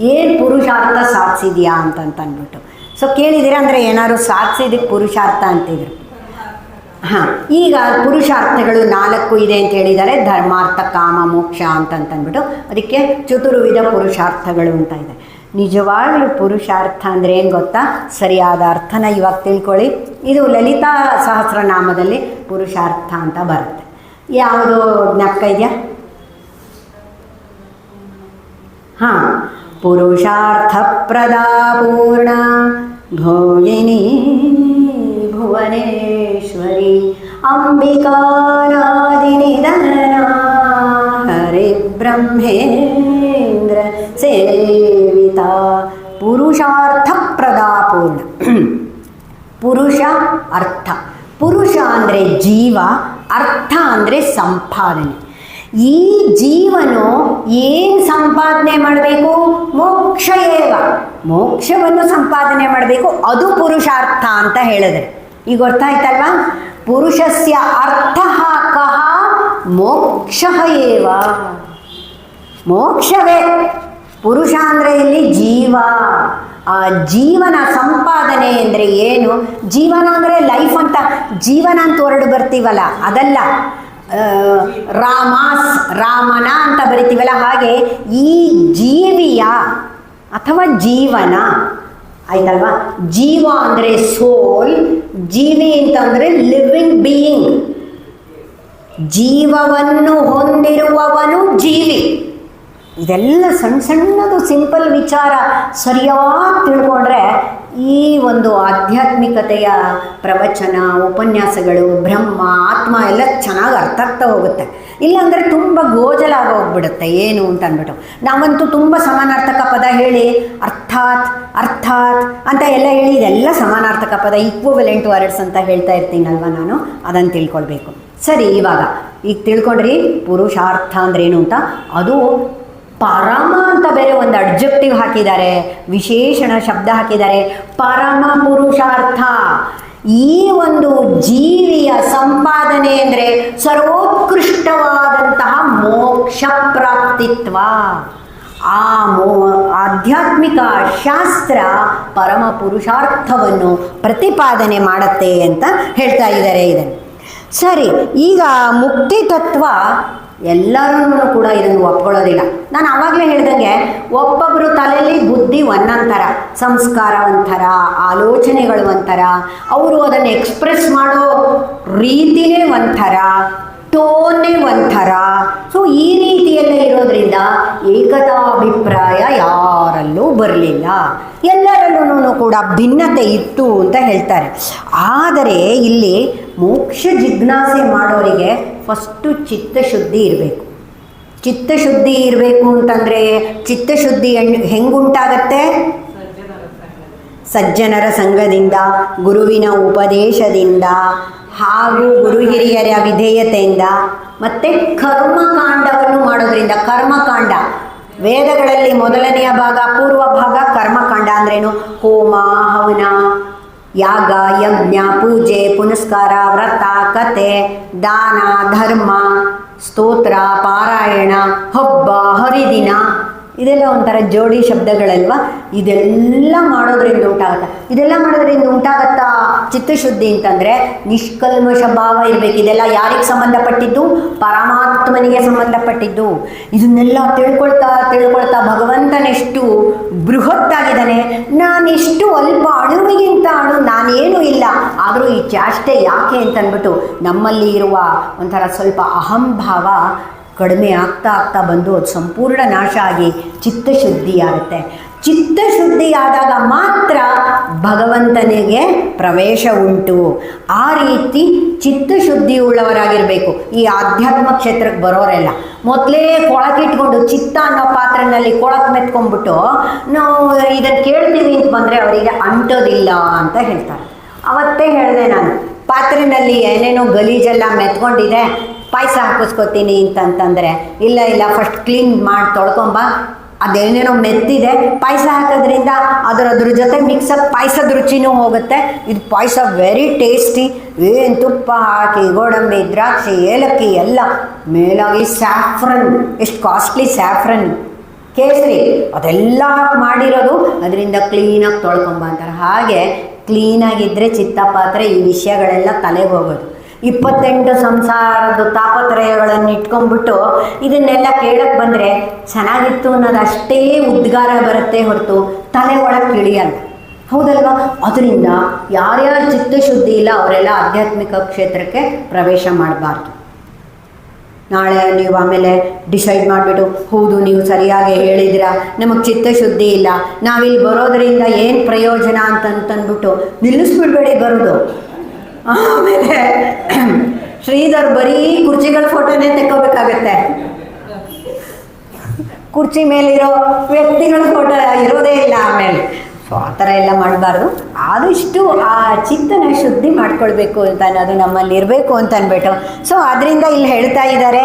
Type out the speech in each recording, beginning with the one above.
ಏನು ಪುರುಷಾರ್ಥ ಸಾಧಿಸಿದ್ಯಾ ಅಂತಂತಂದ್ಬಿಟ್ಟು ಸೊ ಕೇಳಿದಿರ ಅಂದರೆ ಏನಾದ್ರು ಸಾಧಿಸಿದಕ್ಕೆ ಪುರುಷಾರ್ಥ ಅಂತಿದ್ರು. ಹಾಂ, ಈಗ ಪುರುಷಾರ್ಥಗಳು ನಾಲ್ಕು ಇದೆ ಅಂತ ಹೇಳಿದ್ದಾರೆ. ಧರ್ಮಾರ್ಥ, ಕಾಮ, ಮೋಕ್ಷ ಅಂತಂತಂದ್ಬಿಟ್ಟು ಅದಕ್ಕೆ ಚತುರ್ವಿಧ ಪುರುಷಾರ್ಥಗಳು ಅಂತ ಇದೆ. ನಿಜವಾಗಲೂ ಪುರುಷಾರ್ಥ ಅಂದರೆ ಏನು ಗೊತ್ತಾ? ಸರಿಯಾದ ಅರ್ಥನ ಇವಾಗ ತಿಳ್ಕೊಳ್ಳಿ. ಇದು ಲಲಿತಾ ಸಹಸ್ರನಾಮದಲ್ಲಿ ಪುರುಷಾರ್ಥ ಅಂತ ಬರುತ್ತೆ. ಯಾವುದು ಜ್ಞಾಪಕ ಇದೆಯಾ? ಹಾಂ ಪುರುಷಾರ್ಥಪ್ರದಾ ಪೂರ್ಣ ಭೋಗಿನಿ ಭುವನೇಶ್ವರಿ ಅಂಬಿಕಾರಾದಿನಿಧನ ಹರಿ ಬ್ರಹ್ಮೇಂದ್ರ ಸೇವಿತ ಪುರುಷಾರ್ಥಪ್ರದಾ ಪೂರ್ಣ ಪುರುಷ ಅರ್ಥ ಪುರುಷ ಅಂದರೆ ಜೀವ ಅರ್ಥ ಅಂದರೆ ಸಂಪಾದನೆ ಈ ಜೀವನು ಏನು ಸಂಪಾದನೆ ಮಾಡಬೇಕು? ಮೋಕ್ಷ ಏವ? ಮೋಕ್ಷವನ್ನು ಸಂಪಾದನೆ ಮಾಡಬೇಕು. ಅದು ಪುರುಷಾರ್ಥ ಅಂತ ಹೇಳಿದ್ರೆ. ಈಗ ಗೊತ್ತಾಯ್ತಲ್ವಾ? ಪುರುಷಸ್ಯ ಅರ್ಥ ಕಹ ಮೋಕ್ಷ ಏವ? ಮೋಕ್ಷವೇ. ಪುರುಷ ಅಂದರೆ ಇಲ್ಲಿ ಜೀವ. ಆ ಜೀವನ ಸಂಪಾದನೆ ಅಂದರೆ ಏನು? ಜೀವನ ಅಂದರೆ ಲೈಫ್ ಅಂತ. ಜೀವನ ಅಂತ ಹೊರಡು ಬರ್ತೀವಲ್ಲ, ಅದಲ್ಲ. ರಾಮಾಸ್, ರಾಮನ ಅಂತ ಬರಿತೀವಲ್ಲ ಹಾಗೆ ಈ ಜೀವಿಯ ಅಥವಾ ಜೀವನ, ಆಯ್ತಲ್ವಾ? ಜೀವ ಅಂದರೆ ಸೋಲ್, ಜೀವಿ ಅಂತಂದರೆ ಲಿವಿಂಗ್ ಬೀಯಿಂಗ್. ಜೀವವನ್ನು ಹೊಂದಿರುವವನು ಜೀವಿ. ಇದೆಲ್ಲ ಸಣ್ಣ ಸಣ್ಣದು ಸಿಂಪಲ್ ವಿಚಾರ, ಸರಿಯಾಗಿ ತಿಳ್ಕೊಂಡ್ರೆ ಈ ಒಂದು ಆಧ್ಯಾತ್ಮಿಕತೆಯ ಪ್ರವಚನ, ಉಪನ್ಯಾಸಗಳು, ಬ್ರಹ್ಮ, ಆತ್ಮ ಎಲ್ಲ ಚೆನ್ನಾಗಿ ಅರ್ಥ ಆಗ್ತಾ ಹೋಗುತ್ತೆ. ಇಲ್ಲಾಂದರೆ ತುಂಬ ಗೋಜಲಾಗಿ ಹೋಗ್ಬಿಡುತ್ತೆ. ಏನು ಅಂತ ಅಂದ್ಬಿಟ್ಟು. ನಾವಂತೂ ತುಂಬ ಸಮಾನಾರ್ಥಕ ಪದ ಹೇಳಿ, ಅರ್ಥಾತ್ ಅರ್ಥಾತ್ ಅಂತ ಎಲ್ಲ ಹೇಳಿ ಇದೆಲ್ಲ ಸಮಾನಾರ್ಥಕ ಪದ ಈಕ್ವಲೆಂಟ್ ವರ್ಡ್ಸ್ ಅಂತ ಹೇಳ್ತಾ ಇರ್ತೀನಲ್ವ ನಾನು? ಅದನ್ನು ತಿಳ್ಕೊಳ್ಬೇಕು. ಸರಿ, ಇವಾಗ. ಈಗ ತಿಳ್ಕೊಂಡ್ರಿ, ಪುರುಷಾರ್ಥ ಅಂದ್ರೇನು ಅಂತ? ಅದು ಪರಮ ಅಂತ ಬೇರೆ ಒಂದು ಅಡ್ಜೆಕ್ಟಿವ್ ಹಾಕಿದ್ದಾರೆ, ವಿಶೇಷಣ ಶಬ್ದ ಹಾಕಿದ್ದಾರೆ. ಪರಮ ಪುರುಷಾರ್ಥ. ಈ ಒಂದು ಜೀವಿಯ ಸಂಪಾದನೆ ಅಂದರೆ ಸರ್ವೋತ್ಕೃಷ್ಟವಾದಂತಹ ಮೋಕ್ಷ ಪ್ರಾಪ್ತಿತ್ವ. ಆ ಮೋ, ಆಧ್ಯಾತ್ಮಿಕ ಶಾಸ್ತ್ರ ಪರಮ ಪುರುಷಾರ್ಥವನ್ನು ಪ್ರತಿಪಾದನೆ ಮಾಡುತ್ತೆ ಅಂತ ಹೇಳ್ತಾ ಇದ್ದಾರೆ ಇದನ್ನು. ಸರಿ, ಈಗ ಮುಕ್ತಿ ತತ್ವ ಎಲ್ಲರೂ ಕೂಡ ಇದನ್ನು ಒಪ್ಕೊಳ್ಳೋದಿಲ್ಲ. ನಾನು ಆವಾಗಲೇ ಹೇಳ್ದಂಗೆ ಒಬ್ಬೊಬ್ಬರು ತಲೆಯಲ್ಲಿ ಬುದ್ಧಿ ಒಂದೊಂಥರ ಸಂಸ್ಕಾರ ಒಂಥರ ಆಲೋಚನೆಗಳು ಒಂಥರ, ಅವರು ಅದನ್ನು ಎಕ್ಸ್ಪ್ರೆಸ್ ಮಾಡೋ ರೀತಿನೇ ಒಂಥರ ಟೋನೇ ಒಂಥರ. ಸೊ ಈ ರೀತಿಯಲ್ಲಿ ಇರೋದ್ರಿಂದ ಏಕತಾಭಿಪ್ರಾಯ ಯಾರಲ್ಲೂ ಬರಲಿಲ್ಲ. ಎಲ್ಲರಲ್ಲೂ ಕೂಡ ಭಿನ್ನತೆ ಇತ್ತು ಅಂತ ಹೇಳ್ತಾರೆ. ಆದರೆ ಇಲ್ಲಿ ಮೋಕ್ಷ ಜಿಜ್ಞಾಸೆ ಮಾಡೋರಿಗೆ ಫಸ್ಟು ಚಿತ್ತಶುದ್ಧಿ ಇರಬೇಕು. ಚಿತ್ತಶುದ್ಧಿ ಇರಬೇಕು ಅಂತಂದರೆ ಚಿತ್ತಶುದ್ಧಿ ಹೆಂಗ್ ಹೆಂಗುಂಟಾಗತ್ತೆ? ಸಜ್ಜನರ ಸಂಘದಿಂದ, ಗುರುವಿನ ಉಪದೇಶದಿಂದ ಹಾಗೂ ಗುರು ಹಿರಿಯರ ವಿಧೇಯತೆಯಿಂದ ಮತ್ತು ಕರ್ಮಕಾಂಡವನ್ನು ಮಾಡೋದ್ರಿಂದ. ಕರ್ಮಕಾಂಡ, ವೇದಗಳಲ್ಲಿ ಮೊದಲನೆಯ ಭಾಗ, ಪೂರ್ವ ಭಾಗ ಕರ್ಮಕಾಂಡ ಅಂದ್ರೇನು? ಹೋಮ, ಹವನ ಯಾಗ ಯಜ್ಞ ಪೂಜೆ ಪುನಸ್ಕಾರ ವ್ರತ ಕತೆ ದಾನ ಧರ್ಮ ಸ್ತೋತ್ರ ಪಾರಾಯಣ ಹಬ್ಬ ಹರಿದಿನ ಇದೆಲ್ಲ ಒಂಥರ ಜೋಡಿ ಶಬ್ದಗಳಲ್ವಾ? ಇದೆಲ್ಲ ಮಾಡೋದ್ರಿಂದ ಉಂಟಾಗತ್ತ? ಇದೆಲ್ಲ ಮಾಡೋದ್ರಿಂದ ಉಂಟಾಗತ್ತಾ? ಚಿತ್ತಶುದ್ಧಿ ಅಂತಂದರೆ ನಿಷ್ಕಲ್ಮಶ ಭಾವ ಇರಬೇಕು. ಇದೆಲ್ಲ ಯಾರಿಗೆ ಸಂಬಂಧಪಟ್ಟಿದ್ದು? ಪರಮಾತ್ಮನಿಗೆ ಸಂಬಂಧಪಟ್ಟಿದ್ದು. ಇದನ್ನೆಲ್ಲ ತಿಳ್ಕೊಳ್ತಾ ತಿಳ್ಕೊಳ್ತಾ ಭಗವಂತನೆಷ್ಟು ಬೃಹತ್ತಾಗಿದ್ದಾನೆ. ನಾನೆಷ್ಟು ಅಲ್ಪ ಅಣುವಿಗಿಂತ ಅಣು ನಾನೇನು ಇಲ್ಲ. ಆದರೂ ಈ ಚಾಷ್ಟೆ ಯಾಕೆ ಅಂತನ್ಬಿಟ್ಟು ನಮ್ಮಲ್ಲಿ ಇರುವ ಒಂಥರ ಸ್ವಲ್ಪ ಅಹಂಭಾವ ಕಡಿಮೆ ಆಗ್ತಾ ಆಗ್ತಾ ಬಂದು ಅದು ಸಂಪೂರ್ಣ ನಾಶ ಆಗಿ ಚಿತ್ತಶುದ್ಧಿ ಆಗುತ್ತೆ ಚಿತ್ತಶುದ್ಧಿ ಆದಾಗ ಮಾತ್ರ ಭಗವಂತನಿಗೆ ಪ್ರವೇಶ ಉಂಟು. ಆ ರೀತಿ ಚಿತ್ತಶುದ್ಧಿ ಉಳ್ಳವರಾಗಿರಬೇಕು ಈ ಆಧ್ಯಾತ್ಮ ಕ್ಷೇತ್ರಕ್ಕೆ ಬರೋರೆಲ್ಲ. ಮೊದಲೇ ಕೊಳಕಿಟ್ಕೊಂಡು ಚಿತ್ತ ಅನ್ನೋ ಪಾತ್ರನಲ್ಲಿ ಕೊಳಕ್ ಮೆತ್ಕೊಂಡ್ಬಿಟ್ಟು, ನಾವು ಇದನ್ನು ಕೇಳ್ತೀವಿ ಅಂತ ಬಂದರೆ ಅವರಿಗೆ ಅಂಟೋದಿಲ್ಲ ಅಂತ ಹೇಳ್ತಾರೆ. ಅವತ್ತೇ ಹೇಳಿದೆ ನಾನು. ಪಾತ್ರೆನಲ್ಲಿ ಏನೇನೋ ಗಲೀಜೆಲ್ಲ ಮೆತ್ಕೊಂಡಿದೆ, ಪಾಯಸ ಹಾಕಿಸ್ಕೊತೀನಿ ಅಂತಂತಂದರೆ, ಇಲ್ಲ ಇಲ್ಲ ಫಸ್ಟ್ ಕ್ಲೀನ್ ಮಾಡಿ ತೊಳ್ಕೊಂಬ, ಅದೇನೇನೋ ಮೆತ್ತಿದೆ, ಪಾಯಸ ಹಾಕೋದ್ರಿಂದ ಅದರ ಅದ್ರ ಜೊತೆ ಮಿಕ್ಸಪ್ ಪಾಯಸದ ರುಚಿನೂ ಹೋಗುತ್ತೆ. ಇದು ಪಾಯಸ ವೆರಿ ಟೇಸ್ಟಿ ಏನು ತುಪ್ಪ ಹಾಕಿ, ಗೋಡಂಬಿ, ದ್ರಾಕ್ಷಿ, ಏಲಕ್ಕಿ, ಎಲ್ಲ ಮೇಲಾಗಿ ಸ್ಯಾಫ್ರನ್ ಎಷ್ಟು ಕಾಸ್ಟ್ಲಿ ಸ್ಯಾಫ್ರನ್ ಕೇಸರಿ. ಅದೆಲ್ಲ ಹಾಕಿ ಮಾಡಿರೋದು. ಅದರಿಂದ ಕ್ಲೀನಾಗಿ ತೊಳ್ಕೊಂಬ ಅಂತಾರೆ. ಹಾಗೆ ಕ್ಲೀನಾಗಿದ್ದರೆ ಚಿತ್ತಪಾತ್ರೆ ಈ ವಿಷಯಗಳೆಲ್ಲ ತಲೆಗೆ ಹೋಗೋದು. ಇಪ್ಪತ್ತೆಂಟು ಸಂಸಾರದ ತಾಪತ್ರಯಗಳನ್ನು ಇಟ್ಕೊಂಡ್ಬಿಟ್ಟು ಇದನ್ನೆಲ್ಲ ಕೇಳಕ್ಕೆ ಬಂದರೆ ಚೆನ್ನಾಗಿತ್ತು ಅನ್ನೋದು ಅಷ್ಟೇ ಉದ್ಗಾರ ಬರುತ್ತೆ ಹೊರತು ತಲೆ ಒಳಗೆ ತಿಳಿಯಲ್ಲ. ಹೌದಲ್ವಾ? ಅದರಿಂದ ಯಾರ್ಯಾರು ಚಿತ್ತಶುದ್ಧಿ ಇಲ್ಲ ಅವರೆಲ್ಲ ಆಧ್ಯಾತ್ಮಿಕ ಕ್ಷೇತ್ರಕ್ಕೆ ಪ್ರವೇಶ ಮಾಡಬಾರ್ದು. ನಾಳೆ ನೀವು ಆಮೇಲೆ ಡಿಸೈಡ್ ಮಾಡಿಬಿಟ್ಟು, ಹೌದು, ನೀವು ಸರಿಯಾಗಿ ಹೇಳಿದಿರ ನಮಗೆ ಚಿತ್ತಶುದ್ಧಿ ಇಲ್ಲ. ನಾವಿಲ್ಲಿ ಬರೋದರಿಂದ ಏನು ಪ್ರಯೋಜನ ಅಂತಂತಂದ್ಬಿಟ್ಟು ನಿಲ್ಲಿಸ್ಬಿಡ್ಬೇಡಿ ಬರೋದು. ಆಮೇಲೆ ಶ್ರೀಧರ್ ಬರೀ ಕುರ್ಚಿಗಳ ಫೋಟೋನೇ ತೆಕ್ಕೋಬೇಕಾಗತ್ತೆ. ಕುರ್ಚಿ ಮೇಲಿರೋ ವ್ಯಕ್ತಿಗಳ ಫೋಟೋ ಇರೋದೇ ಇಲ್ಲ ಆಮೇಲೆ. ಸೊ ಆ ಥರ ಎಲ್ಲ ಮಾಡಬಾರ್ದು. ಆದಷ್ಟು ಆ ಚಿತ್ತನ ಶುದ್ಧಿ ಮಾಡ್ಕೊಳ್ಬೇಕು ಅಂತ ಅನ್ನೋದು ನಮ್ಮಲ್ಲಿ ಇರಬೇಕು ಅಂತ ಅಂದ್ಬಿಟ್ಟು ಸೊ ಅದರಿಂದ ಇಲ್ಲಿ ಹೇಳ್ತಾ ಇದ್ದಾರೆ,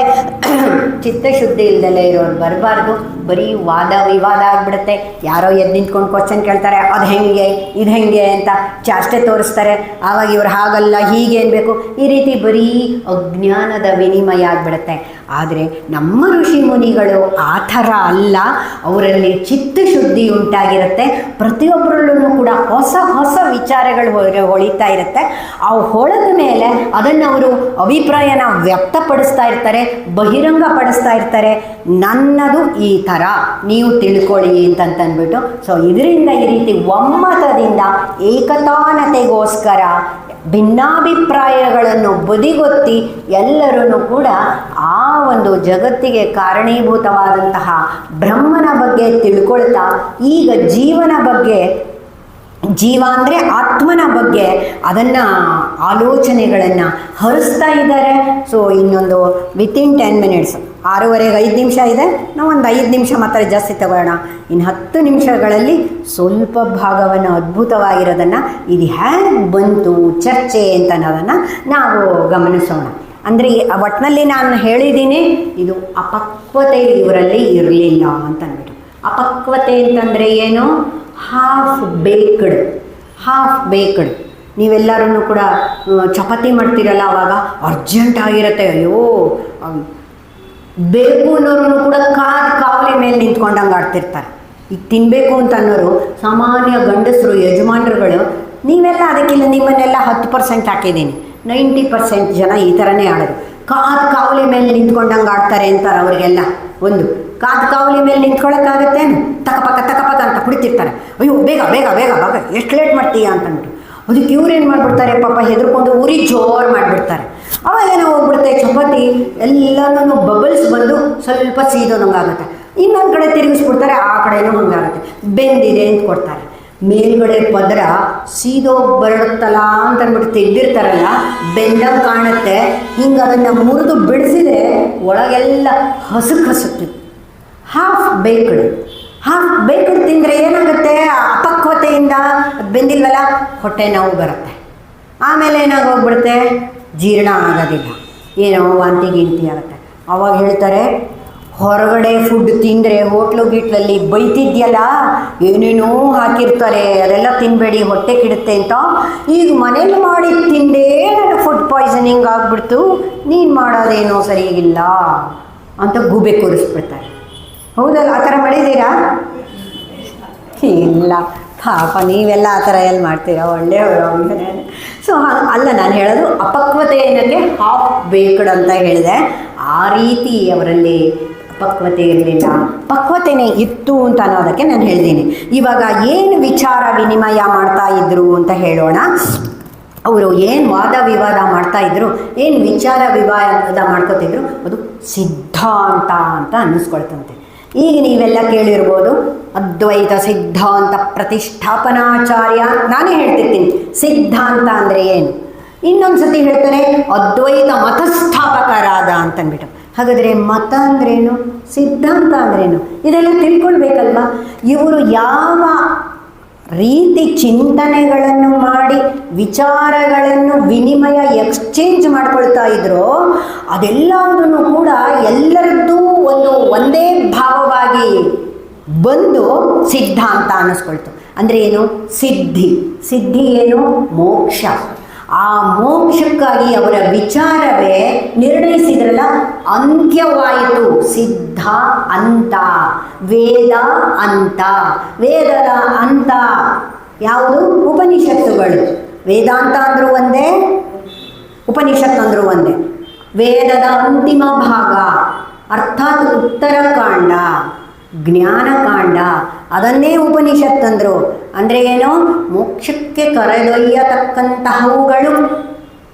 ಚಿತ್ತ ಶುದ್ಧಿ ಇಲ್ದಲೇ ಇರೋರು ಬರಬಾರ್ದು. ಬರೀ ವಾದ ವಿವಾದ ಆಗಿಬಿಡುತ್ತೆ. ಯಾರೋ ಎದ್ದು ನಿಂತ್ಕೊಂಡು ಕ್ವಶನ್ ಕೇಳ್ತಾರೆ, ಅದು ಹೆಂಗೆ? ಇದು ಹೆಂಗೆ? ಅಂತ ಚಾಷ್ಟೆ ತೋರಿಸ್ತಾರೆ. ಆವಾಗ ಇವ್ರು ಹಾಗಲ್ಲ ಹೀಗೆ ಅನ್ಬೇಕು ಈ ರೀತಿ ಬರೀ ಅಜ್ಞಾನದ ವಿನಿಮಯ ಆಗಿಬಿಡುತ್ತೆ. ಆದರೆ ನಮ್ಮ ಋಷಿ ಮುನಿಗಳು ಆ ಥರ ಅಲ್ಲ. ಅವರಲ್ಲಿ ಚಿತ್ತಶುದ್ಧಿ ಉಂಟಾಗಿರುತ್ತೆ. ಪ್ರತಿಯೊಬ್ಬರಲ್ಲೂ ಕೂಡ ಹೊಸ ಹೊಸ ವಿಚಾರಗಳು ಹೊಳಿತಾ ಇರುತ್ತೆ. ಆ ಹೊಳೆದ ಮೇಲೆ ಅದನ್ನು ಅವರು ಅಭಿಪ್ರಾಯನ ವ್ಯಕ್ತಪಡಿಸ್ತಾ ಇರ್ತಾರೆ, ಬಹಿರಂಗಪಡಿಸ್ತಾ ಇರ್ತಾರೆ. ನನ್ನದು ಈ ಥರ, ನೀವು ತಿಳ್ಕೊಳ್ಳಿ ಅಂತಂತಂದ್ಬಿಟ್ಟು. ಸೊ ಇದರಿಂದ ಈ ರೀತಿ ಒಮ್ಮತದಿಂದ ಏಕತಾನತೆಗೋಸ್ಕರ ಭಿನ್ನಾಭಿಪ್ರಾಯಗಳನ್ನು ಬದಿಗೊತ್ತಿ ಎಲ್ಲರೂ ಕೂಡ ಆ ಒಂದು ಜಗತ್ತಿಗೆ ಕಾರಣೀಭೂತವಾದಂತಹ ಬ್ರಹ್ಮನ ಬಗ್ಗೆ ತಿಳ್ಕೊಳ್ತಾ, ಈಗ ಜೀವನ ಬಗ್ಗೆ, ಜೀವ ಅಂದರೆ ಆತ್ಮನ ಬಗ್ಗೆ ಅದನ್ನು ಆಲೋಚನೆಗಳನ್ನು ಹರಿಸ್ತಾ ಇದ್ದಾರೆ. ಸೊ ಇನ್ನೊಂದು ವಿತಿನ್ ಟೆನ್ ಮಿನಿಟ್ಸ್ ಆರೂವರೆಗೆ ಐದು ನಿಮಿಷ ಇದೆ. ನಾವು ಒಂದು ಐದು ನಿಮಿಷ ಮಾತ್ರ ಜಾಸ್ತಿ ತಗೋಣ ಇನ್ನು ಹತ್ತು ನಿಮಿಷಗಳಲ್ಲಿ ಸ್ವಲ್ಪ ಭಾಗವನ್ನು ಅದ್ಭುತವಾಗಿರೋದನ್ನು ಇದು ಹೇಗೆ ಬಂತು, ಚರ್ಚೆ ಅಂತ ಅನ್ನೋದನ್ನು ನಾವು ಗಮನಿಸೋಣ. ಅಂದರೆ ಒಟ್ಟಿನಲ್ಲಿ ನಾನು ಹೇಳಿದ್ದೀನಿ ಇದು ಅಪಕ್ವತೆ ಇವರಲ್ಲಿ ಇರಲಿಲ್ಲ ಅಂತ ಅಂದ್ಬಿಟ್ಟು. ಅಪಕ್ವತೆ ಅಂತಂದರೆ ಏನು? Half baked half baked. ನೀವೆಲ್ಲರೂ ಕೂಡ ಚಪಾತಿ ಮಾಡ್ತೀರಲ್ಲ ಅವಾಗ, ಅರ್ಜೆಂಟ್ ಆಗಿರುತ್ತೆ, ಅಯ್ಯೋ ಬೇಕು ಅನ್ನೋರು ಕೂಡ ಕಾದ್ ಕಾವಲಿ ಮೇಲೆ ನಿಂತ್ಕೊಂಡಂಗೆ ಆಡ್ತಿರ್ತಾರೆ. ಈಗ ತಿನ್ನಬೇಕು ಅಂತ ಅನ್ನೋರು ಸಾಮಾನ್ಯ ಗಂಡಸರು, ಯಜಮಾನರುಗಳು, ನೀವೆಲ್ಲ ಅದಕ್ಕಿಲ್ಲ, ನಿಮ್ಮನ್ನೆಲ್ಲ ಹತ್ತು ಪರ್ಸೆಂಟ್ ಹಾಕಿದ್ದೀನಿ. ನೈಂಟಿ ಪರ್ಸೆಂಟ್ ಜನ ಈ ಥರನೇ ಆಡೋದು. ಕಾದ್ ಕಾವಲಿ ಮೇಲೆ ನಿಂತ್ಕೊಂಡಂಗೆ ಆಡ್ತಾರೆ ಅಂತಾರೆ ಅವರಿಗೆಲ್ಲ. ಒಂದು, ಕಾದ್ ಕಾವಲಿ ಮೇಲೆ ನಿಂತ್ಕೊಳ್ಳೋಕ್ಕಾಗತ್ತೆ ತಕಪಕ್ಕ ತಕಪಕ ಅಂತ ಕುಡಿತಿರ್ತಾರೆ. ಅಯ್ಯೋ, ಬೇಗ ಬೇಗ ಬೇಗ ಬೇಗ, ಎಷ್ಟು ಲೇಟ್ ಮಾಡ್ತೀಯಾ ಅಂತಂದ್ಬಿಟ್ಟು. ಅದಕ್ಕೆ ಇವ್ರು ಏನು ಮಾಡಿಬಿಡ್ತಾರೆ ಪಾಪ, ಹೆದರ್ಕೊಂಡು ಉರಿ ಜೋರು ಮಾಡಿಬಿಡ್ತಾರೆ. ಅವಾಗ ಏನೋ ಹೋಗ್ಬಿಡುತ್ತೆ, ಚಪಾತಿ, ಎಲ್ಲನೂ ಬಬಲ್ಸ್ ಬಂದು ಸ್ವಲ್ಪ ಸೀದೋದಂಗಾಗುತ್ತೆ ಇನ್ನೊಂದು ಕಡೆ ತಿರುಗಿಸ್ಬಿಡ್ತಾರೆ, ಆ ಕಡೆನೂ ಹಂಗಾಗುತ್ತೆ. ಬೆಂದಿದೆ ಅಂತ ಕೊಡ್ತಾರೆ. ಮೇಲ್ಗಡೆ ಪದರ ಸೀದೋ ಬರಡುತ್ತಲ್ಲ ಅಂತ ಅಂದ್ಬಿಟ್ಟು ತೆಗ್ದಿರ್ತಾರಲ್ಲ, ಬೆಂದಂಗೆ ಕಾಣುತ್ತೆ. ಹಿಂಗೆ ಅದನ್ನು ಮುರಿದು ಬಿಡಿಸಿದ್ರೆ ಒಳಗೆಲ್ಲ ಹಸುಕ್ ಹಸುತ್ತೆ ಹಾಫ್ ಬೇಕಡ್ ಹಾಫ್ ಬೇಕಡ್ ತಿಂದರೆ ಏನಾಗುತ್ತೆ? ಅಪಕ್ವತೆಯಿಂದ ಬೆಂದಿಲ್ವಲ್ಲ, ಹೊಟ್ಟೆ ನೋವು ಬರುತ್ತೆ. ಆಮೇಲೆ ಏನಾಗೋಗ್ಬಿಡುತ್ತೆ ಜೀರ್ಣ ಆಗೋದಿಲ್ಲ. ಏನೋ ವಾಂತಿ ಗಿಂತಿ ಆಗುತ್ತೆ. ಅವಾಗ ಹೇಳ್ತಾರೆ, ಹೊರಗಡೆ ಫುಡ್ ತಿಂದರೆ ಹೋಟ್ಲು ಗೀಟ್ಲಲ್ಲಿ ಬೈತಿದ್ಯಲ್ಲ, ಏನೇನೋ ಹಾಕಿರ್ತಾರೆ, ಅದೆಲ್ಲ ತಿನ್ನಬೇಡಿ ಹೊಟ್ಟೆ ಕಿಡುತ್ತೆ ಅಂತ. ಈಗ ಮನೇಲಿ ಮಾಡಿ ತಿಂದೇ ನನಗೆ ಫುಡ್ ಪಾಯ್ಸನಿಂಗ್ ಆಗಿಬಿಡ್ತು. ನೀನು ಮಾಡೋದೇನೋ ಸರಿಯಾಗಿಲ್ಲ ಅಂತ ಗೂಬೆ ಕೂರಿಸ್ಬಿಡ್ತಾರೆ. ಹೌದಲ್ಲ? ಆ ಥರ ಮಾಡಿದ್ದೀರಾ? ಇಲ್ಲ. ಪಾಪ ನೀವೆಲ್ಲ ಆ ಥರ ಎಲ್ಲಿ ಮಾಡ್ತೀರಾ? ಅಂದರೆ ಸೊ ಅಲ್ಲ, ನಾನು ಹೇಳೋದು ಅಪಕ್ವತೆ ಏನಕ್ಕೆ ಹಾಫ್ ಬೇಕ್ಡ್ ಅಂತ ಹೇಳಿದೆ. ಆ ರೀತಿ ಅವರಲ್ಲಿ ಪಕ್ವತೆ ಇರಲಿಲ್ಲ. ಪಕ್ವತೆನೇ ಇತ್ತು ಅಂತ ಅನ್ನೋದಕ್ಕೆ ನಾನು ಹೇಳಿದ್ದೀನಿ ಇವಾಗ ಏನು ವಿಚಾರ ವಿನಿಮಯ ಮಾಡ್ತಾ ಇದ್ರು ಅಂತ ಹೇಳೋಣ. ಅವರು ಏನು ವಾದ ವಿವಾದ ಮಾಡ್ತಾ ಇದ್ರು, ಏನು ವಿಚಾರ ವಿವಾದ ಮಾಡ್ಕೋತಿದ್ರು, ಅದು ಸಿದ್ಧಾಂತ ಅಂತ ಅನ್ನಿಸ್ಕೊಳ್ತಂತೆ. ಈಗ ನೀವೆಲ್ಲ ಕೇಳಿರ್ಬೋದು, ಅದ್ವೈತ ಸಿದ್ಧಾಂತ ಪ್ರತಿಷ್ಠಾಪನಾಚಾರ್ಯ, ನಾನೇ ಹೇಳ್ತಿರ್ತೀನಿ. ಸಿದ್ಧಾಂತ ಅಂದರೆ ಏನು? ಇನ್ನೊಂದು ಸತಿ ಹೇಳ್ತಾರೆ, ಅದ್ವೈತ ಮತಸ್ಥಾಪಕರಾದ ಅಂತಂದ್ಬಿಟ್ಟು. ಹಾಗಾದರೆ ಮತ ಅಂದ್ರೇನು? ಸಿದ್ಧಾಂತ ಅಂದ್ರೇನು? ಇದೆಲ್ಲ ತಿಳ್ಕೊಳ್ಬೇಕಲ್ವಾ? ಇವರು ಯಾವ ರೀತಿ ಚಿಂತನೆಗಳನ್ನು ಮಾಡಿ, ವಿಚಾರಗಳನ್ನು ವಿನಿಮಯ ಎಕ್ಸ್ಚೇಂಜ್ ಮಾಡ್ಕೊಳ್ತಾ ಇದ್ರೋ ಅದೆಲ್ಲದನ್ನು ಕೂಡ ಎಲ್ಲರದ್ದು ಒಂದು ಒಂದೇ ಭಾವವಾಗಿ ಬಂದು ಸಿದ್ಧಾಂತ ಅನ್ನಿಸ್ಕೊಳ್ತು ಅಂದರೆ ಏನು? ಸಿದ್ಧಿ. ಸಿದ್ಧಿ ಏನು? ಮೋಕ್ಷ. ಆ ಮೋಕ್ಷಕ್ಕಾಗಿ ಅವರ ವಿಚಾರವೇ ನಿರ್ಣಯಿಸಿದ್ರಲ್ಲ ಅಂತ್ಯವಾಯಿತು. ಸಿದ್ಧ ಅಂತ. ವೇದ ಅಂತ. ವೇದದ ಅಂತ ಯಾವುದು? ಉಪನಿಷತ್ತುಗಳು. ವೇದಾಂತ ಅಂದರೂ ಒಂದೇ ಉಪನಿಷತ್ ಅಂದರೂ ಒಂದೇ. ವೇದದ ಅಂತಿಮ ಭಾಗ, ಅರ್ಥಾತ್ ಉತ್ತರಕಾಂಡ ಜ್ಞಾನಕಾಂಡ ಅದನ್ನೇ ಉಪನಿಷತ್ ಅಂದರು. ಅಂದರೆ ಏನು? ಮೋಕ್ಷಕ್ಕೆ ಕರೆದೊಯ್ಯತಕ್ಕಂತಹವುಗಳು.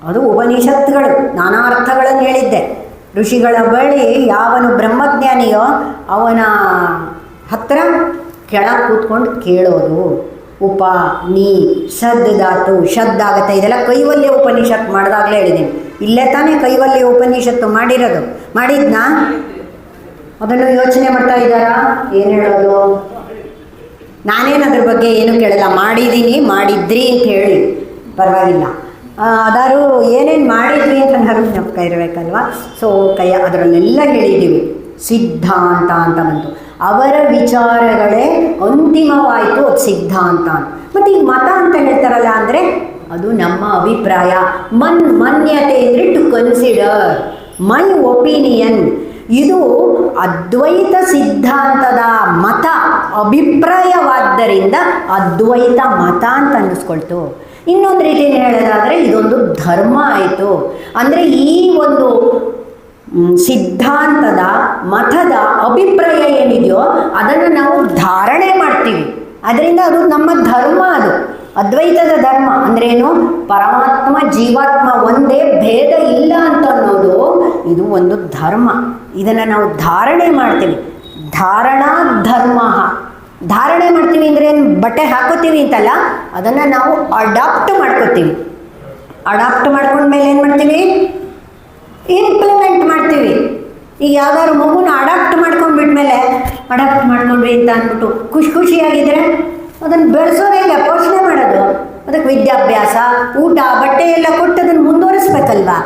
ಅದು ಉಪನಿಷತ್ತುಗಳು. ನಾನಾ ಅರ್ಥಗಳನ್ನು ಹೇಳಿದ್ದೆ. ಋಷಿಗಳ ಬಳಿ ಯಾವನು ಬ್ರಹ್ಮಜ್ಞಾನಿಯೋ ಅವನ ಹತ್ರ ಕೆಳಗೆ ಕೂತ್ಕೊಂಡು ಕೇಳೋದು. ಉಪ, ನೀ ಸದ್ ಧಾತು ಇದೆಲ್ಲ ಕೈವಲ್ಯ ಉಪನಿಷತ್ ಮಾಡಿದಾಗಲೇ ಹೇಳಿದ್ದೀನಿ ಇಲ್ಲೇ ತಾನೇ ಕೈವಲ್ಯ ಉಪನಿಷತ್ತು ಮಾಡಿರೋದು. ಮಾಡಿದ್ನಾ? ಅದನ್ನು ಯೋಚನೆ ಮಾಡ್ತಾ ಇದ್ದಾರಾ? ಏನು ಹೇಳೋದು? ನಾನೇನು ಅದ್ರ ಬಗ್ಗೆ ಏನು ಕೇಳಲ್ಲ. ಮಾಡಿದ್ದೀನಿ ಮಾಡಿದ್ರಿ ಅಂತ ಹೇಳಿ. ಪರವಾಗಿಲ್ಲ. ಅದಾರು ಏನೇನು ಮಾಡಿದ್ವಿ ಅಂತ ನಾವು ಜ್ಞಾಪಕ ಇರಬೇಕಲ್ವ? ಸೊ ಕೈ, ಅದರಲ್ಲೆಲ್ಲ ಹೇಳಿದ್ದೀವಿ ಸಿದ್ಧಾಂತ ಅಂತ ಬಂತು. ಅವರ ವಿಚಾರಗಳೇ ಅಂತಿಮವಾಯಿತು ಅದು ಸಿದ್ಧಾಂತ ಮತ್ತು ಈಗ ಮತ ಅಂತ ಹೇಳ್ತಾರಲ್ಲ ಅಂದರೆ ಅದು ನಮ್ಮ ಅಭಿಪ್ರಾಯ. ಮನ್ ಮನ್ಯತೆ ಅಂದರೆ ಟು ಕನ್ಸಿಡರ್ ಮೈ ಒಪಿನಿಯನ್ ಇದು ಅದ್ವೈತ ಸಿದ್ಧಾಂತದ ಮತ, ಅಭಿಪ್ರಾಯವಾದ್ದರಿಂದ ಅದ್ವೈತ ಮತ ಅಂತ ಅನ್ನಿಸ್ಕೊಳ್ತು. ಇನ್ನೊಂದು ರೀತಿಯಲ್ಲಿ ಹೇಳೋದಾದರೆ ಇದೊಂದು ಧರ್ಮ ಆಯಿತು. ಅಂದರೆ ಈ ಒಂದು ಸಿದ್ಧಾಂತದ ಮತದ ಅಭಿಪ್ರಾಯ ಏನಿದೆಯೋ ಅದನ್ನು ನಾವು ಧಾರಣೆ ಮಾಡ್ತೀವಿ. ಅದರಿಂದ ಅದು ನಮ್ಮ ಧರ್ಮ ಅದು. ಅದ್ವೈತದ ಧರ್ಮ ಅಂದ್ರೇನು? ಪರಮಾತ್ಮ ಜೀವಾತ್ಮ ಒಂದೇ ಭೇದ ಇಲ್ಲ ಅಂತ ಅನ್ನೋದು ಇದು ಒಂದು ಧರ್ಮ. ಇದನ್ನು ನಾವು ಧಾರಣೆ ಮಾಡ್ತೀವಿ. ಧಾರಣಾ ಧರ್ಮ ಧಾರಣೆ ಮಾಡ್ತೀವಿ ಅಂದರೆ ಏನು ಬಟ್ಟೆ ಹಾಕೋತೀವಿ ಅಂತಲ್ಲ, ಅದನ್ನು ನಾವು ಅಡಾಪ್ಟ್ ಮಾಡ್ಕೋತೀವಿ. ಅಡಾಪ್ಟ್ ಮಾಡ್ಕೊಂಡ್ಮೇಲೆ ಏನು ಮಾಡ್ತೀವಿ? ಇಂಪ್ಲಿಮೆಂಟ್ ಮಾಡ್ತೀವಿ. ಈಗ ಯಾವ್ದಾದ್ರು ಮಗುನ ಅಡಾಪ್ಟ್ ಮಾಡ್ಕೊಂಡ್ಬಿಟ್ಮೇಲೆ ಅಡಾಪ್ಟ್ ಮಾಡ್ಕೊಂಡ್ವಿ ಅಂತ ಅಂದ್ಬಿಟ್ಟು ಖುಷಿ ಖುಷಿಯಾಗಿದ್ರೆ ಅದನ್ನು ಬೆಳೆಸೋದು ಹೇಗೆ ಪೋಷಣೆ ಮಾಡೋದು. ಅದಕ್ಕೆ ವಿದ್ಯಾಭ್ಯಾಸ, ಊಟ, ಬಟ್ಟೆ ಎಲ್ಲ ಕೊಟ್ಟು ಅದನ್ನು ಮುಂದುವರಿಸ್ಬೇಕಲ್ವಾ?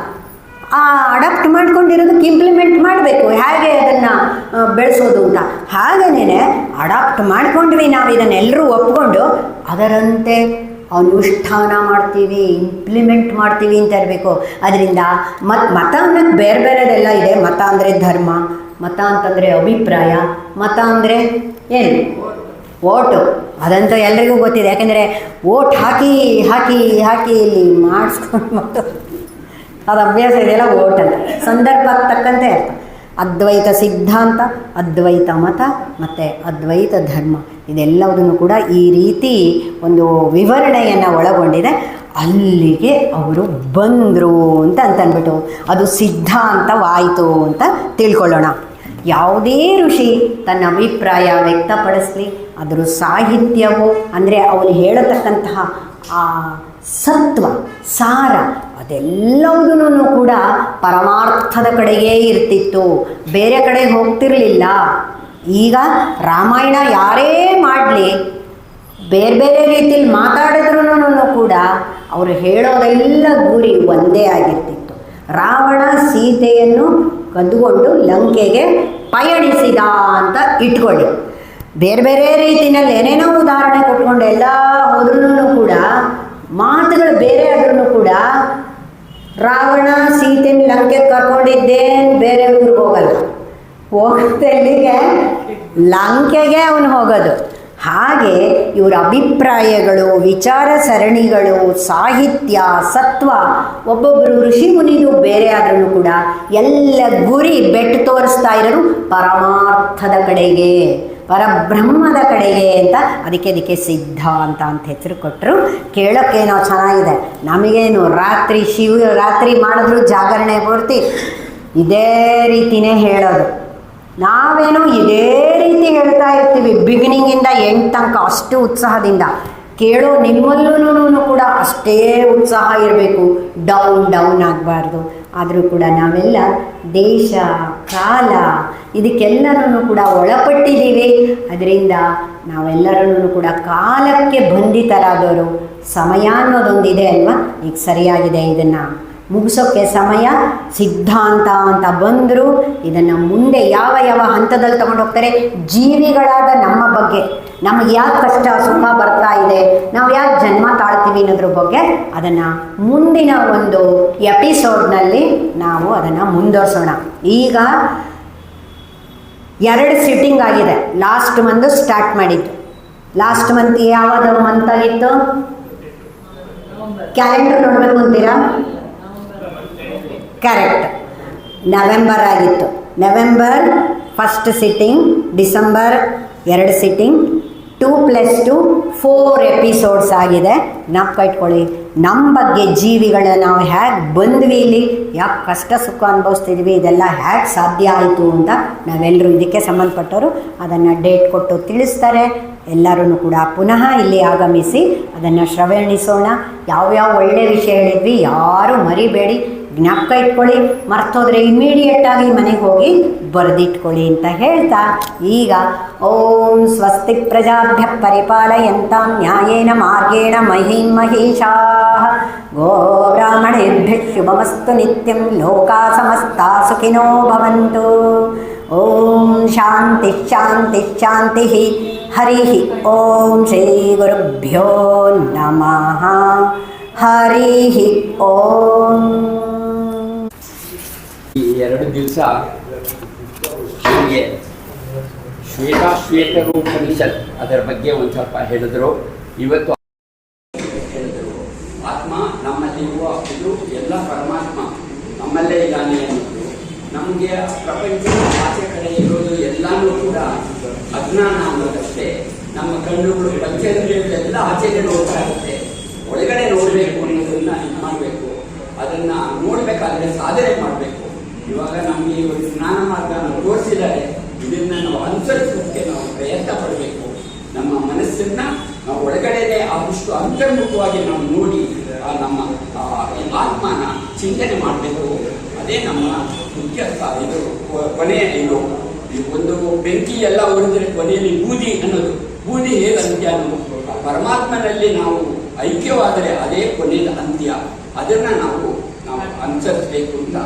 ಅಡಾಪ್ಟ್ ಮಾಡ್ಕೊಂಡಿರೋದಕ್ಕೆ ಇಂಪ್ಲಿಮೆಂಟ್ ಮಾಡಬೇಕು. ಹೇಗೆ ಅದನ್ನು ಬೆಳೆಸೋದು ಅಂತ. ಹಾಗೇನೆ ಅಡಾಪ್ಟ್ ಮಾಡ್ಕೊಂಡ್ವಿ ನಾವು ಇದನ್ನೆಲ್ಲರೂ ಒಪ್ಕೊಂಡು ಅದರಂತೆ ಅನುಷ್ಠಾನ ಮಾಡ್ತೀವಿ ಇಂಪ್ಲಿಮೆಂಟ್ ಮಾಡ್ತೀವಿ ಅಂತ ಇರಬೇಕು. ಅದರಿಂದ ಮತ್ತು ಮತ ಅನ್ನೋದು ಬೇರೆ ಬೇರೆದೆಲ್ಲ ಇದೆ. ಮತ ಅಂದರೆ ಧರ್ಮ, ಮತ ಅಂತಂದರೆ ಅಭಿಪ್ರಾಯ, ಮತ ಅಂದರೆ ಏನು? ಓಟು. ಅದಂತೂ ಎಲ್ರಿಗೂ ಗೊತ್ತಿದೆ. ಯಾಕೆಂದರೆ ಓಟ್ ಹಾಕಿ ಹಾಕಿ ಹಾಕಿ ಇಲ್ಲಿ ಮಾಡಿಸ್ಕೊಂಡು ಮತ್ತು ಅದು ಅಭ್ಯಾಸ ಇದೆಯಲ್ಲ ಓಟ್ ಅಂತ. ಸಂದರ್ಭಕ್ಕೆ ತಕ್ಕಂತೆ ಅರ್ಥ. ಅದ್ವೈತ ಸಿದ್ಧಾಂತ, ಅದ್ವೈತ ಮತ, ಮತ್ತು ಅದ್ವೈತ ಧರ್ಮ. ಇದೆಲ್ಲವುದನ್ನು ಕೂಡ ಈ ರೀತಿ ಒಂದು ವಿವರಣೆಯನ್ನು ಒಳಗೊಂಡಿದೆ. ಅಲ್ಲಿಗೆ ಅವರು ಬಂದರು ಅಂತ ಅಂತಂದ್ಬಿಟ್ಟು ಅದು ಸಿದ್ಧಾಂತವಾಯಿತು ಅಂತ ತಿಳ್ಕೊಳ್ಳೋಣ. ಯಾವುದೇ ಋಷಿ ತನ್ನ ಅಭಿಪ್ರಾಯ ವ್ಯಕ್ತಪಡಿಸಲಿ, ಅದರ ಸಾಹಿತ್ಯವು, ಅಂದರೆ ಅವನು ಹೇಳತಕ್ಕಂತಹ ಆ ಸತ್ವ, ಸಾರ ಅದೆಲ್ಲವುದೂ ಕೂಡ ಪರಮಾರ್ಥದ ಕಡೆಗೇ ಇರ್ತಿತ್ತು. ಬೇರೆ ಕಡೆ ಹೋಗ್ತಿರಲಿಲ್ಲ. ಈಗ ರಾಮಾಯಣ ಯಾರೇ ಮಾಡಲಿ, ಬೇರೆ ಬೇರೆ ರೀತಿಯಲ್ಲಿ ಮಾತಾಡಿದ್ರೂ ಕೂಡ ಅವರು ಹೇಳೋದೆಲ್ಲ ಗುರಿ ಒಂದೇ ಆಗಿರ್ತಿತ್ತು. ರಾವಣ ಸೀತೆಯನ್ನು ಕದ್ದುಕೊಂಡು ಲಂಕೆಗೆ ಪಯಣಿಸಿದ ಅಂತ ಇಟ್ಕೊಳ್ಳಿ. ಬೇರೆ ಬೇರೆ ರೀತಿಯಲ್ಲಿ ಏನೇನೋ ಉದಾಹರಣೆ ಕೊಟ್ಕೊಂಡು ಎಲ್ಲ ಹೋದ್ರೂ ಕೂಡ, ಮಾತುಗಳು ಬೇರೆ ಆದ್ರೂ ಕೂಡ ರಾವಣ ಸೀತೆನ ಲಂಕೆ ಕರ್ಕೊಂಡಿದ್ದೇನು, ಬೇರೆ ಊರಿಗೆ ಹೋಗಲ್ಲ. ಹೋಗುತ್ತೆ ಎಲ್ಲಿಗೆ ಲಂಕೆಗೆ ಅವನು ಹೋಗೋದು. ಹಾಗೆ ಇವರ ಅಭಿಪ್ರಾಯಗಳು, ವಿಚಾರ ಸರಣಿಗಳು, ಸಾಹಿತ್ಯ, ಸತ್ವ ಒಬ್ಬೊಬ್ಬರು ಋಷಿ ಮುನಿದು ಬೇರೆ ಆದ್ರೂ ಕೂಡ ಎಲ್ಲ ಗುರಿ ಬೆಟ್ಟು ತೋರಿಸ್ತಾ ಇರೋರು ಪರಮಾರ್ಥದ ಕಡೆಗೆ. ಪರಬ್ರಹ್ಮದ ಕಡೆಗೆ ಅಂತ ಅದಕ್ಕೆ ಅದಕ್ಕೆ ಸಿದ್ಧ ಅಂತ ಅಂತ ಹೆಸರು ಕೊಟ್ಟರು ಕೇಳೋಕ್ಕೇನೋ ಚೆನ್ನಾಗಿದೆ. ನಮಗೇನು ರಾತ್ರಿ ಶಿವ ರಾತ್ರಿ ಮಾಡಿದ್ರು ಜಾಗರಣೆ ಪೂರ್ತಿ. ಇದೇ ರೀತಿನೇ ಹೇಳೋದು. ನಾವೇನು ಇದೇ ರೀತಿ ಹೇಳ್ತಾ ಇರ್ತೀವಿ ಬಿಗಿನಿಂಗಿಂದ ಎಂಟು ತನಕ ಅಷ್ಟು ಉತ್ಸಾಹದಿಂದ. ಕೇಳೋ ನಿಮ್ಮಲ್ಲೂ ಕೂಡ ಅಷ್ಟೇ ಉತ್ಸಾಹ ಇರಬೇಕು. ಡೌನ್ ಡೌನ್ ಆಗಬಾರ್ದು. ಆದರೂ ಕೂಡ ನಾವೆಲ್ಲ ದೇಶ, ಕಾಲ ಇದಕ್ಕೆಲ್ಲರೂ ಕೂಡ ಒಳಪಟ್ಟಿದ್ದೀವಿ. ಅದರಿಂದ ನಾವೆಲ್ಲರೂ ಕೂಡ ಕಾಲಕ್ಕೆ ಬಂಧಿತರಾದವರು ಸಮಯ ಅನ್ನೋದೊಂದಿದೆ ಅಲ್ವಾ? ಈಗ ಸರಿಯಾಗಿದೆ ಇದನ್ನು. ಮುಗಿಸೋಕ್ಕೆ ಸಮಯ, ಸಿದ್ಧಾಂತ ಅಂತ ಬಂದರು. ಇದನ್ನು ಮುಂದೆ ಯಾವ ಯಾವ ಹಂತದಲ್ಲಿ ತಗೊಂಡು ಹೋಗ್ತಾರೆ ಜೀವಿಗಳಾದ ನಮ್ಮ ಬಗ್ಗೆ. ನಮಗೆ ಯಾಕೆ ಕಷ್ಟ, ಸುಖ ಬರ್ತಾ ಇದೆ? ನಾವು ಯಾಕೆ ಜನ್ಮ ತಾಳ್ತೀವಿ ಅನ್ನೋದ್ರ ಬಗ್ಗೆ ಅದನ್ನು ಮುಂದಿನ ಒಂದು ಎಪಿಸೋಡ್ನಲ್ಲಿ ನಾವು ಅದನ್ನು ಮುಂದುವರ್ಸೋಣ. ಈಗ ಎರಡು ಸಿಟ್ಟಿಂಗ್ ಆಗಿದೆ. ಲಾಸ್ಟ್ ಮಂತ್ ಸ್ಟಾರ್ಟ್ ಮಾಡಿದ್ದು. ಲಾಸ್ಟ್ ಮಂತ್ ಯಾವುದು ಮಂತ್ ಆಗಿತ್ತು? ಕ್ಯಾಲೆಂಡರ್ ನೋಡಬೇಕು ಅಂತೀರಾ? ಕರೆಕ್ಟ್ ನವೆಂಬರ್ ಆಗಿತ್ತು. ನವೆಂಬರ್ ಫಸ್ಟ್ ಸಿಟ್ಟಿಂಗ್ ಡಿಸೆಂಬರ್ ಎರಡು sitting two plus two four episodes ಆಗಿದೆ. ನಾಪ್ಕ ಇಟ್ಕೊಳ್ಳಿ ನಮ್ಮ ಬಗ್ಗೆ ಜೀವಿಗಳ ನಾವು ಹೇಗೆ ಬಂದ್ವಿ ಇಲ್ಲಿ? ಯಾಕೆ ಕಷ್ಟ ಸುಖ ಅನುಭವಿಸ್ತಿದ್ವಿ? ಇದೆಲ್ಲ ಹೇಗೆ ಸಾಧ್ಯ ಆಯಿತು ಅಂತ ನಾವೆಲ್ಲರೂ ಇದಕ್ಕೆ ಸಂಬಂಧಪಟ್ಟವರು ಅದನ್ನು ಡೇಟ್ ಕೊಟ್ಟು ತಿಳಿಸ್ತಾರೆ. ಎಲ್ಲರೂ ಕೂಡ ಪುನಃ ಇಲ್ಲಿ ಆಗಮಿಸಿ ಅದನ್ನು ಶ್ರವಣಿಸೋಣ. ಯಾವ್ಯಾವ ಒಳ್ಳೆಯ ವಿಷಯ ಹೇಳಿದ್ವಿ? ಯಾರೂ ಮರಿಬೇಡಿ. ಜ್ಞಾಪಕ ಇಟ್ಕೊಳ್ಳಿ. ಮರ್ತೋದ್ರೆ ಇಮಿಡಿಯೇಟ್ ಆಗಿ ಮನೆಗೆ ಹೋಗಿ ಬರೆದಿಟ್ಕೊಳ್ಳಿ ಅಂತ ಹೇಳ್ತಾ. ಈಗ ಓಂ ಸ್ವಸ್ತಿ ಪ್ರಜಾಭ್ಯ ಪರಿಪಾಲಯಂತಾಂ ನ್ಯಾಯೇನ ಮಾರ್ಗೇಣ ಮಹಿಂ ಮಹಿಷಾ. ಗೋ ಬ್ರಾಹ್ಮಣೇಭ್ಯ ಶುಭಮಸ್ತು ನಿತ್ಯಂ ಲೋಕಾ ಸಮಸ್ತಾ ಸುಖಿನೋ ಭವಂತು. ಓಂ ಶಾಂತಿ ಶಾಂತಿ ಶಾಂತಿ ಹರಿ ಓಂ ಶ್ರೀ ಗುರುಭ್ಯೋ ನಮಃ. ಹರಿ ಓಂ. ಈ ಎರಡು ದಿವಸ ನಮಗೆ ಶ್ವೇತಾಶ್ವೇತರು ಉಪನಿಷತ್ ಅದರ ಬಗ್ಗೆ ಒಂದು ಸ್ವಲ್ಪ ಹೇಳಿದ್ರು. ಇವತ್ತು ಹೇಳಿದ್ರು ಆತ್ಮ ನಮ್ಮಲ್ಲಿರುವ ಇದು ಎಲ್ಲ ಪರಮಾತ್ಮ. ನಮ್ಮಲ್ಲೇ ಇದ್ದಾನೆ ಅನ್ನೋದು. ನಮಗೆ ಪ್ರಪಂಚದ ಆಚೆ ಕಡೆ ಇರೋದು ಎಲ್ಲಾನು ಕೂಡ ಅಜ್ಞಾನ ಅನ್ನೋದಷ್ಟೇ. ನಮ್ಮ ಕಣ್ಣುಗಳು ಪಂಚೇಂದ್ರಿಯಗಳೆಲ್ಲ ಆಚೆಗೆ ನೋಡ್ತಾ ಇರುತ್ತೆ. ಒಳಗಡೆ ನೋಡಬೇಕು ಅನ್ನೋದನ್ನ ಮಾಡಬೇಕು. ಅದನ್ನ ನೋಡ್ಬೇಕಾದ್ರೆ ಸಾಧನೆ ಮಾಡಬೇಕು. ಇವಾಗ ನಮ್ಗೆ ಒಂದು ಸ್ನಾನ ಮಾರ್ಗ ತೋರಿಸಿದ್ದಾರೆ. ಇದನ್ನ ನಾವು ಅನುಸರಿಸೋದಕ್ಕೆ ನಾವು ಪ್ರಯತ್ನ ಪಡಬೇಕು. ನಮ್ಮ ಮನಸ್ಸನ್ನ ನಾವು ಒಳಗಡೆನೆ ಆದಷ್ಟು ಅಂತರ್ಮುಖವಾಗಿ ನಾವು ನೋಡಿ ನಮ್ಮ ಆತ್ಮನ ಚಿಂತನೆ ಮಾಡಬೇಕು. ಅದೇ ನಮ್ಮ ಮುಖ್ಯ ಇದು ಕೊನೆಯ ಇದು. ಒಂದು ಬೆಂಕಿ ಎಲ್ಲ ಉರಿದ್ರೆ ಕೊನೆಯಲ್ಲಿ ಬೂದಿ ಅನ್ನೋದು. ಬೂದಿ ಹೇಗೆ ಅಂತ್ಯ ಪರಮಾತ್ಮನಲ್ಲಿ ನಾವು ಐಕ್ಯವಾದರೆ ಅದೇ ಕೊನೆಯ ಅಂತ್ಯ. ಅದನ್ನ ನಾವು ಅಂಚರ್ಸ್ಬೇಕು ಅಂತ